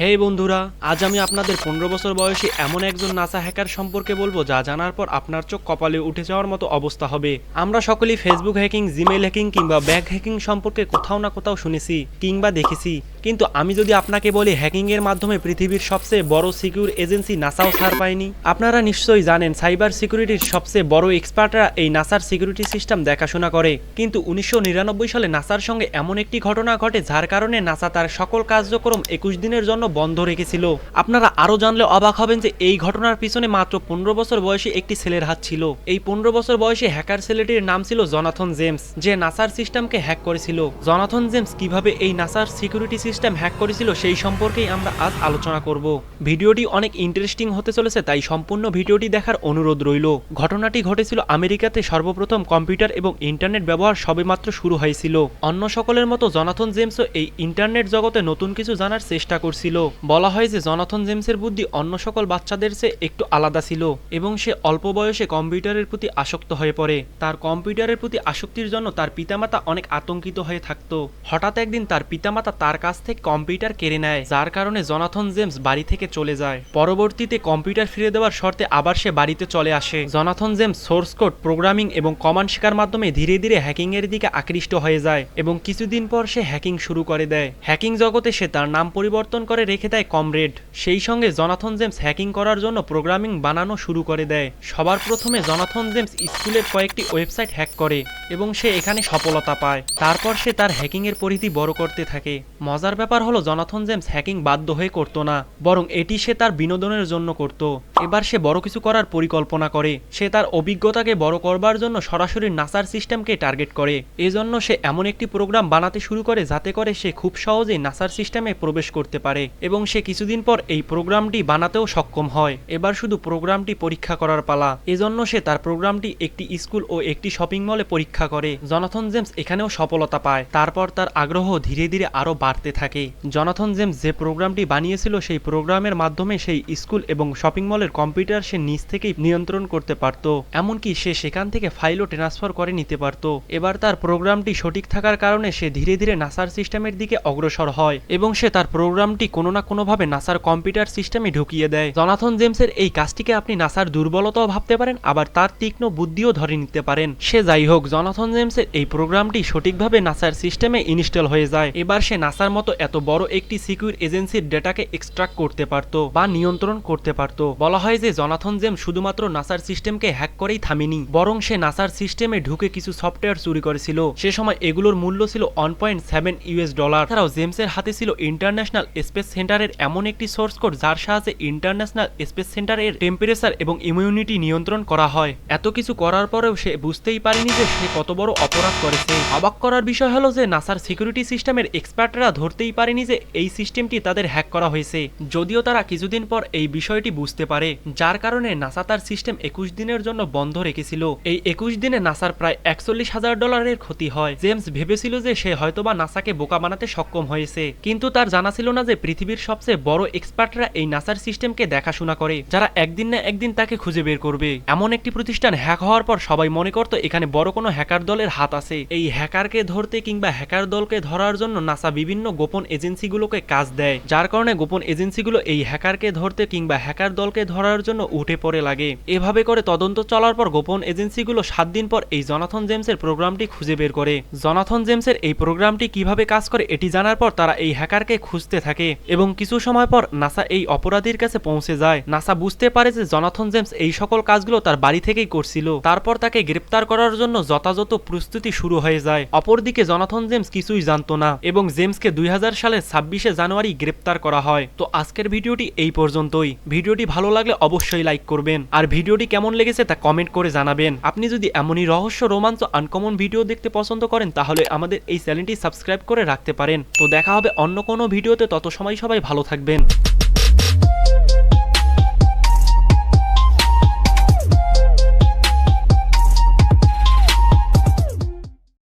হে বন্ধুরা, আজ আমি আপনাদের পনেরো বছর বয়সী এমন একজন নাসা হ্যাকার সম্পর্কে বলব যা জানার পর আপনার চোখ কপালে উঠে যাওয়ার মতো অবস্থা হবে। আমরা সকলেই ফেসবুক হ্যাকিং জিমেল হ্যাকিং কিংবা ব্যাগ হ্যাকিং সম্পর্কে কোথাও না কোথাও শুনেছি কিংবা দেখেছি। কিন্তু আমি যদি আপনাকে বলি হ্যাকিং এর মাধ্যমে পৃথিবীর সবচেয়ে বড় সিকিউর এজেন্সি নাসাও ছাড় পায়নি, আপনারা নিশ্চয়ই জানেন সাইবার সিকিউরিটির সবচেয়ে বড় এক্সপার্টরা এই নাসার সিকিউরিটি সিস্টেম দেখাশোনা করে। কিন্তু উনিশশো নিরানব্বই সালে নাসার সঙ্গে এমন একটি ঘটনা ঘটে যার কারণে নাসা তার সকল কার্যক্রম একুশ দিনের জন্য বন্ধ রেখেছিল। আপনারা আরও জানলে অবাক হবেন যে এই ঘটনার পিছনে মাত্র পনেরো বছর বয়সী একটি ছেলের হাত ছিল। এই পনেরো বছর বয়সী হ্যাকার ছেলেটির নাম ছিল জনাথন জেমস, যে নাসার সিস্টেমকে হ্যাক করেছিল। জনাথন জেমস কীভাবে এই নাসার সিকিউরিটি সিস্টেম হ্যাক করেছিল, সেই সম্পর্কেই আমরা আজ আলোচনা করব। ভিডিওটি অনেক ইন্টারেস্টিং হতে চলেছে, তাই সম্পূর্ণ ভিডিওটি দেখার অনুরোধ রইল। ঘটনাটি ঘটেছিল আমেরিকাতে সর্বপ্রথম কম্পিউটার এবং ইন্টারনেট ব্যবহার সবেমাত্র শুরু হয়েছিল। অন্য সকলের মতো জনাথন জেমসও এই ইন্টারনেট জগতে নতুন কিছু জানার চেষ্টা করছিল। বলা হয় যে, জনাথন জেমসের বুদ্ধি অন্য সকল বাচ্চাদের চেয়ে একটু আলাদা ছিল এবং সে অল্প বয়সে কম্পিউটারের প্রতি আসক্ত হয়ে পড়ে। তার কম্পিউটারের প্রতি আসক্তির জন্য তার পিতামাতা অনেক আতঙ্কিত হয়ে থাকতো। হঠাৎ একদিন তার পিতামাতা তার কাছ থেকে কম্পিউটার কেড়ে নেয়, যার কারণে জনাথন জেমস বাড়ি থেকে চলে যায়। পরবর্তীতে কম্পিউটার ফিরে দেওয়ার শর্তে আবার সে বাড়িতে চলে আসে। Jonathan James source code, programming এবং কমান্ড শেখার মাধ্যমে ধীরে ধীরে হ্যাকিং এর দিকে আকৃষ্ট হয়ে যায় এবং কিছুদিন পর সে হ্যাকিং শুরু করে দেয়। হ্যাকিং জগতে সে তার নাম পরিবর্তন করে রেখে দেয় কমরেড। সেই সঙ্গে জনাথন জেমস হ্যাকিং করার জন্য প্রোগ্রামিং বানানো শুরু করে দেয়। সবার প্রথমে জনাথন জেমস স্কুলের কয়েকটি ওয়েবসাইট হ্যাক করে এবং সে এখানে সফলতা পায়। তারপর সে তার হ্যাকিং এর পরিধি বড় করতে থাকে। মজার ব্যাপার হলো জনাথন জেমস হ্যাকিং বাধ্য হয়ে করতো না, বরং এটি সে তার বিনোদনের জন্য করত। এবার সে বড় কিছু করার পরিকল্পনা করে। সে তার অভিজ্ঞতাকে বড় করবার জন্য সরাসরি নাসার সিস্টেমকে টার্গেট করে। এজন্য সে এমন একটি প্রোগ্রাম বানাতে শুরু করে যাতে করে সে খুব সহজেই নাসার সিস্টেমে প্রবেশ করতে পারে এবং সে কিছুদিন পর এই প্রোগ্রামটি বানাতেও সক্ষম হয়। এবার শুধু প্রোগ্রামটি পরীক্ষা করার পালা। এজন্য সে তার প্রোগ্রামটি একটি স্কুল ও একটি শপিং মলে পরীক্ষা করে। জনাথন জেমস এখানেও সফলতা পায়। তারপর তার আগ্রহ ধীরে ধীরে আরও বাড়তে থাকে। জনাথন জেমস যে প্রোগ্রামটি বানিয়েছিল, সেই প্রোগ্রামের মাধ্যমে সেই স্কুল এবং শপিং মলের কম্পিউটার সে নিজ থেকেই নিয়ন্ত্রণ করতে পারত, এমনকি সে সেখান থেকে ফাইলও ট্রান্সফার করে নিতে পারত। এবার তার প্রোগ্রামটি সঠিক থাকার কারণে সে ধীরে ধীরে নাসার সিস্টেমের দিকে অগ্রসর হয় এবং সে তার প্রোগ্রামটি কোনো না কোনোভাবে নাসার কম্পিউটার সিস্টেমে ঢুকিয়ে দেয়। জনাথন জেমসের এই কাজটিকে আপনি নাসার দুর্বলতাও ভাবতে পারেন, আবার তার তীক্ষ্ণ বুদ্ধিও ধরে নিতে পারেন। সে যাই হোক, জনাথন জেমসের এই প্রোগ্রামটি সঠিকভাবে নাসার সিস্টেমে ইনস্টল হয়ে যায়। এবার সে নাসার মতো এত বড় একটি সিকিউর এজেন্সির ডেটাকে এক্সট্রাক্ট করতে পারত বা নিয়ন্ত্রণ করতে পারত। বলা হয় যে, জনাথন জেম শুধুমাত্র নাসার সিস্টেমকে হ্যাক করেই থামেনি, বরং সে নাসার সিস্টেমে ঢুকে কিছু সফটওয়্যার চুরি করেছিল। সে সময় এগুলোর মূল্য ছিল one point seven US dollar এছাড়াও জেমসের হাতে ছিল ইন্টারন্যাশনাল স্পেস সেন্টারের এমন একটি সোর্স কোড যার সাহায্যে ইন্টারন্যাশনাল স্পেস সেন্টারের টেম্পারেচার এবং ইমিউনিটি নিয়ন্ত্রণ করা হয়। এত কিছু করার পরেও সে বুঝতেই পারেনি যে, সে কত বড় অপরাধ করেছে। অবাক করার বিষয় হলো যে, নাসার সিকিউরিটি সিস্টেমের এক্সপার্টরা ধরতেই পারেনি যে এই সিস্টেমটি তাদের হ্যাক করা হয়েছে। যদিও তারা কিছুদিন পর এই বিষয়টি বুঝতে পারে, যার কারণে নাসা তার সিস্টেম একুশ দিনের জন্য বন্ধ রেখেছিল। এই একুশ দিনে নাসার প্রায় একচল্লিশ হাজার ডলারের ক্ষতি হয়। জেমস ভেবেছিল যে সে হয়তোবা নাসাকে বোকা বানাতে সক্ষম হয়েছে, কিন্তু তার জানা ছিল না যে পৃথিবীর সবচেয়ে বড় এক্সপার্টরা এই নাসার সিস্টেমকে দেখাশোনা করে, যারা একদিন না একদিন তাকে খুঁজে বের করবে। এমন একটি প্রতিষ্ঠান হ্যাক হওয়ার পর সবাই মনে করতো এখানে বড় কোনো হ্যাকার দলের হাত আছে। এই হ্যাকারকে ধরতে কিংবা হ্যাকার দলকে ধরার জন্য নাসা বিভিন্ন গোপন এজেন্সিগুলোকে কাজ দেয়, যার কারণে গোপন এজেন্সিগুলো এই হ্যাকারকে ধরতে কিংবা হ্যাকার দলকে ধরার জন্য উঠে পড়ে লাগে। এভাবে করে তদন্ত চলার পর গোপন এজেন্সিগুলো সাত দিন পর এই জনাথন জেমসের প্রোগ্রামটি খুঁজে বের করে। জনাথন জেমসের এই প্রোগ্রামটি কীভাবে কাজ করে এটি জানার পর তারা এই হ্যাকারকে খুঁজতে থাকে এবং কিছু সময় পর নাসা এই অপরাধীর কাছে পৌঁছে যায়। নাসা বুঝতে পারে যে জনাথন জেমস এই সকল কাজগুলো তার বাড়ি থেকেই করছিল। তারপর তাকে গ্রেপ্তার করার জন্য যথাযথ প্রস্তুতি শুরু হয়ে যায়। অপরদিকে জনাথন জেমস কিছুই জানতো না এবং জেমসকে দুই সালের ছাব্বিশে জানুয়ারি গ্রেপ্তার করা হয়। তো আজকের ভিডিওটি এই পর্যন্তই। ভিডিওটি ভালো লাগলে অবশ্যই লাইক করবেন। আর ভিডিওটি কেমন লেগেছে তা কমেন্ট করে জানাবেন। আপনি যদি এমনই রহস্য, রোমাঞ্চ, আনকমন ভিডিও দেখতে পছন্দ করেন, তাহলে আমাদের এই চ্যানেলটি সাবস্ক্রাইব করে রাখতে পারেন। তো দেখা হবে অন্য কোনো ভিডিওতে তত সময় সবাই ভালো থাকবেন।